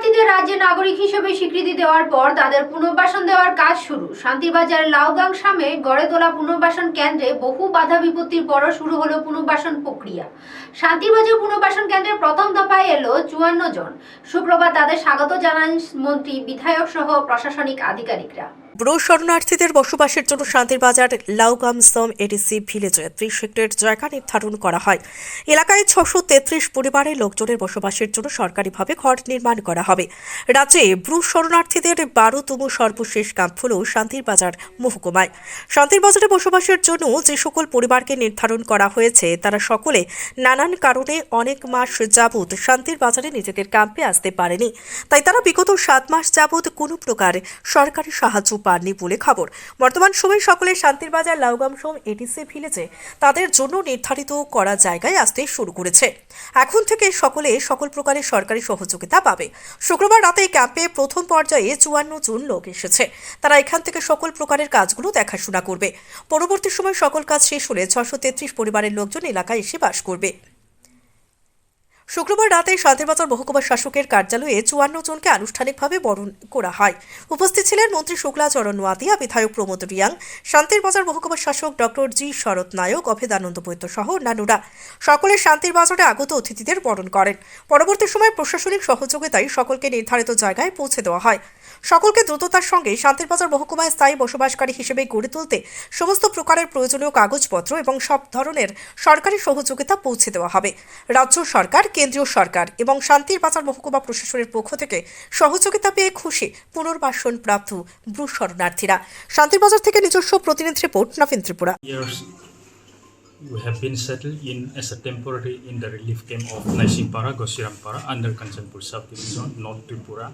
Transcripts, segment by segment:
শরণার্থীদের রাজ্যে নাগরিক হিসেবে স্বীকৃতি দেওয়ার পর তাদের পুনর্বাসন দেওয়ার কাজ শুরু। শান্তিবাজার লাউগাং সামে গড়ে তোলা পুনর্বাসন কেন্দ্রে বহু বাধা বিপত্তির পরও শুরু হলো পুনর্বাসন প্রক্রিয়া। শান্তিবাজার পুনর্বাসন কেন্দ্রের প্রথম দফায় এলো চুয়ান্ন জন। শুক্রবার তাদের স্বাগত জানান মন্ত্রী, বিধায়ক সহ প্রশাসনিক আধিকারিকরা। ব্রু শরণার্থীদের বসবাসের জন্য শান্তির বাজার লাউগামসম এডিসি ভিলেজে ত্রিশ হেক্টর জায়গা নির্ধারণ করা হয়। এলাকায় ছশো তেত্রিশ পরিবারের লোকজনের বসবাসের জন্য সরকারিভাবে ঘর নির্মাণ করা হবে। রাজ্যে ব্রু শরণার্থীদের বারোতম সর্বশেষ ক্যাম্প হল শান্তির বাজার মহকুমায়। শান্তির বাজারে বসবাসের জন্য যে সকল পরিবারকে নির্ধারণ করা হয়েছে, তারা সকলে নানান কারণে অনেক মাস যাবৎ শান্তির বাজারে নিজেদের ক্যাম্পে আসতে পারেনি। তাই তারা বিগত সাত মাস যাবৎ কোনো প্রকার সরকারি সাহায্য পাননি বলে খবর। বর্তমান সময়ে সকলে শান্তির বাজার, লাউগাম সোম এটিসি ভিলেজে তাদের জন্য নির্ধারিত করা জায়গায় আসতে শুরু করেছে। এখন থেকে সকলে সকল প্রকারের সরকারি সহযোগিতা পাবে। শুক্রবার রাতে ক্যাম্পে প্রথম পর্যায়ে চুয়ান্ন জন লোক এসেছে। তারা এখান থেকে সকল প্রকারের কাজগুলো দেখাশোনা করবে। পরবর্তী সময় সকল কাজ শেষ হলে ছশো পরিবারের লোকজন এলাকায় এসে বাস করবে। শুক্রবার রাতে শান্তিবাজার মহকুমা শাসকের কার্যালয়ে চুয়ান্ন জনকে আনুষ্ঠানিকভাবে বরণ করা হয়। উপস্থিত ছিলেন মন্ত্রী শুক্লাচরণ নোয়াতিয়া বিধায়ক প্রমোদ রিয়াং, শান্তির বাজার মহকুমা শাসক ডক্টর জি শরৎ নায়ক, অভেদানন্দ বৈদ্য সহ অন্যান্যরা। সকলে শান্তির বাজারে আগত অতিথিদের বরণ করেন। পরবর্তী সময় প্রশাসনিক সহযোগিতায় সকলকে নির্ধারিত জায়গায় পৌঁছে দেওয়া হয়। সকলকে দ্রুততার সঙ্গে শান্তির বাজার মহকুমায় স্থায়ী বসবাসকারী হিসেবে গড়ে তুলতে সমস্ত প্রকারের প্রয়োজনীয় কাগজপত্র এবং সব ধরনের সরকারি সহযোগিতা পৌঁছে দেওয়া হবে। রাজ্য সরকার কেন্দ্রীয় সরকার এবং শান্তির বাজার মহকুমা প্রশাসনের পক্ষ থেকে সহযোগিতা পেয়ে খুশি পুনর্বাসন প্রাপ্ত ব্রু শরণার্থীরা শান্তির বাজার থেকে নিজস্ব প্রতিনিধি report Nabin Tripura we have been settled in as a temporary in the relief camp of Naisingpara, Gosirampara under Kanchanpur subdivision, North Tripura.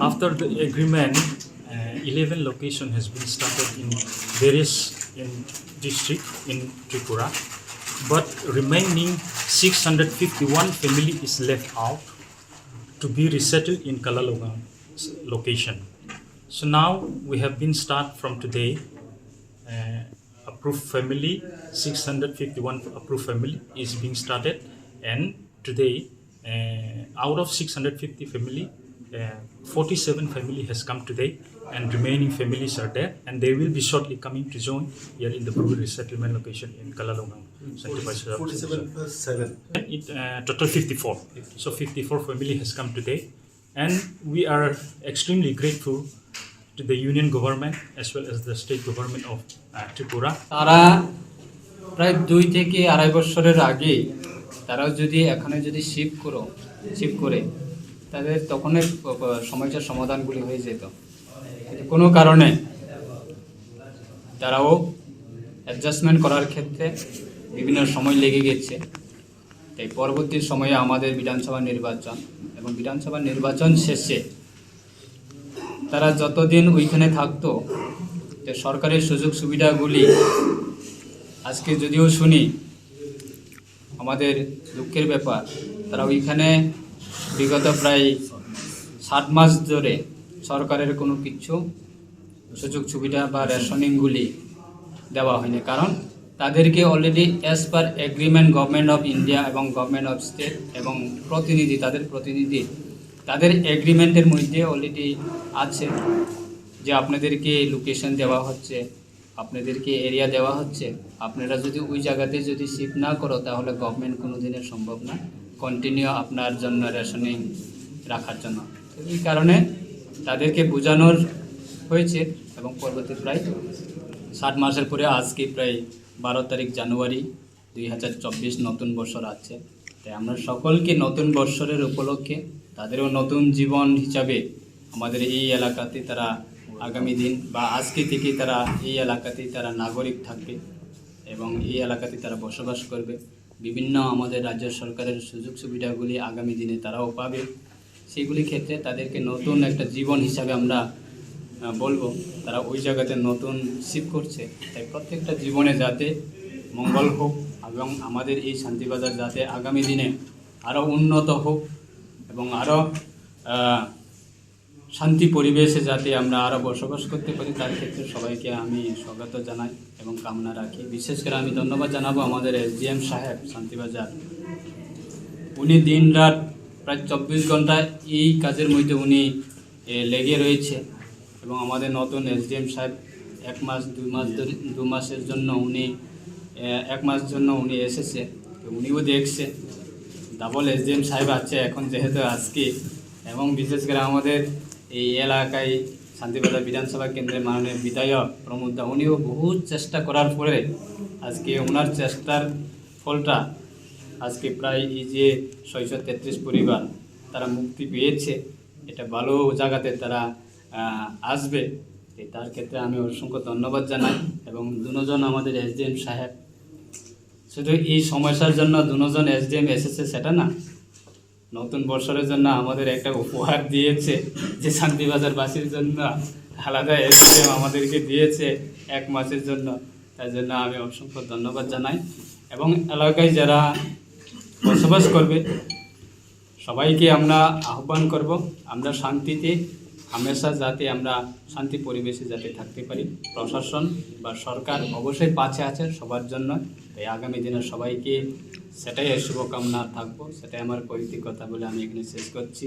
After the agreement, uh, 11 location has been started in various in district in Tripura, but remaining 651 family is left out to be resettled in Kalalogan location. So now we have been start from today uh, approved family 651 approved family is being started and today uh, out of 650 family 47 family has come today and remaining families are there and they will be shortly coming to join here in the Brewery resettlement location in Kalalongang. Santipaisha. 47 plus 7. It, uh, total 54. So 54 family has come today, and we are extremely grateful to the union government as well as the state government of uh, Tripura. তারা প্রায় দুই থেকে আড়াই বছরের আগে তারাও যদি এখানে যদি শিফট করো শিফট করে তাদের প- সমস্যার সমাধানগুলি হয়ে যেত। কোনো কারণে তারাও অ্যাডজাস্টমেন্ট করার ক্ষেত্রে বিভিন্ন সময় লেগে গেছে। তাই পরবর্তী সময়ে আমাদের বিধানসভা নির্বাচন এবং বিধানসভা নির্বাচন শেষে তারা যতদিন ওইখানে থাকতো, যে সরকারের সুযোগ সুবিধাগুলি আজকে যদিও শুনি, আমাদের দুঃখের ব্যাপার, তারা ওইখানে বিগত প্রায় ষাট মাস ধরে সরকারের কোনো কিছু সুযোগ সুবিধা বা রেশনিংগুলি দেওয়া হয়নি। কারণ তাদেরকে already as per agreement government of India এবং গভর্নমেন্ট অফ স্টেট এবং প্রতিনিধি, তাদের প্রতিনিধি, তাদের এগ্রিমেন্টের মধ্যে অলরেডি আছে যে আপনাদেরকে লোকেশন দেওয়া হচ্ছে, আপনাদেরকে এরিয়া দেওয়া হচ্ছে। আপনারা যদি ওই জায়গাতে যদি শিফট না করো, তাহলে গভর্নমেন্ট কোনো দিনের সম্ভব না। কন্টিনিউ আপনার জন্য রেশনিং রাখার জন্য। এই কারণে তাদেরকে বোঝানোর হয়েছে এবং পরবর্তী প্রায় ষাট মাসের পরে আজকে প্রায় বারো তারিখ জানুয়ারি দুই হাজার চব্বিশ নতুন বছর আছে তাই আমরা সকলকে নতুন বৎসরের উপলক্ষে তাদেরও নতুন জীবন হিসাবে আমাদের এই এলাকাতে তারা আগামী দিন বা আজকে থেকে তারা এই এলাকাতেই তারা নাগরিক থাকবে এবং এই এলাকাতে তারা বসবাস করবে। বিভিন্ন আমাদের রাজ্য সরকারের সুযোগ সুবিধাগুলি আগামী দিনে তারাও পাবে। সেগুলি ক্ষেত্রে তাদেরকে নতুন একটা জীবন হিসাবে আমরা বলব। তারা ওই জায়গাতে নতুন শিফট করছে। তাই প্রত্যেকটা জীবনে যাতে মঙ্গল হোক এবং আমাদের এই শান্তিবাজার যাতে আগামী দিনে আরও উন্নত হোক এবং আরও শান্তি পরিবেশে যাতে আমরা আরও বসবাস করতে পারি, তার ক্ষেত্রে সবাইকে আমি স্বাগত জানাই এবং কামনা রাখি। বিশেষ করে আমি ধন্যবাদ জানাব আমাদের এসডিএম সাহেব শান্তিবাজার। উনি দিন রাত প্রায় চব্বিশ ঘণ্টা এই কাজের মধ্যে উনি লেগে রয়েছে এবং আমাদের নতুন এসডিএম সাহেব এক মাস দুই মাস ধরে- দু মাসের জন্য উনি এক মাস জন্য উনি এসেছে। উনিও দেখছে ডাবল এসডিএম সাহেব আছে এখন যেহেতু আজকে এবং বিশেষ করে আমাদের এই এলাকায় শান্তিবাজার বিধানসভা কেন্দ্রের মাননীয় বিধায়ক প্রমোদ উনিও বহু চেষ্টা করার পরে আজকে ওনার চেষ্টার ফলটা আজকে প্রায় এই যে ছয়শো তেত্রিশ পরিবার তারা মুক্তি পেয়েছে, এটা ভালো জায়গাতে তারা আসবে। তার ক্ষেত্রে আমি অসংখ্য ধন্যবাদ জানাই এবং দুজন আমাদের এসডিএম সাহেব, শুধু এই সমস্যার জন্য দুজন এসডিএম এসেছে, সেটা না নতুন বছরের জন্য আমাদের একটা উপহার দিয়েছে, যে শান্তিবাজারবাসীর জন্য আলাদা এসডিএম আমাদেরকে দিয়েছে এক মাসের জন্য। তার জন্য আমি অসংখ্য ধন্যবাদ জানাই। এবং এলাকায় যারা বসবাস করবে, সবাইকে আমরা আহ্বান করব, আমরা শান্তিতে, হামেশা যাতে আমরা শান্তি পরিবেশে যাতে থাকতে পারি। প্রশাসন বা সরকার অবশ্যই পাশে আছে সবার জন্য। তাই আগামী দিনে সবাইকে সেটাই শুভকামনা থাকব সেটাই আমার কৈতিকতা বলে আমি এখানে শেষ করছি।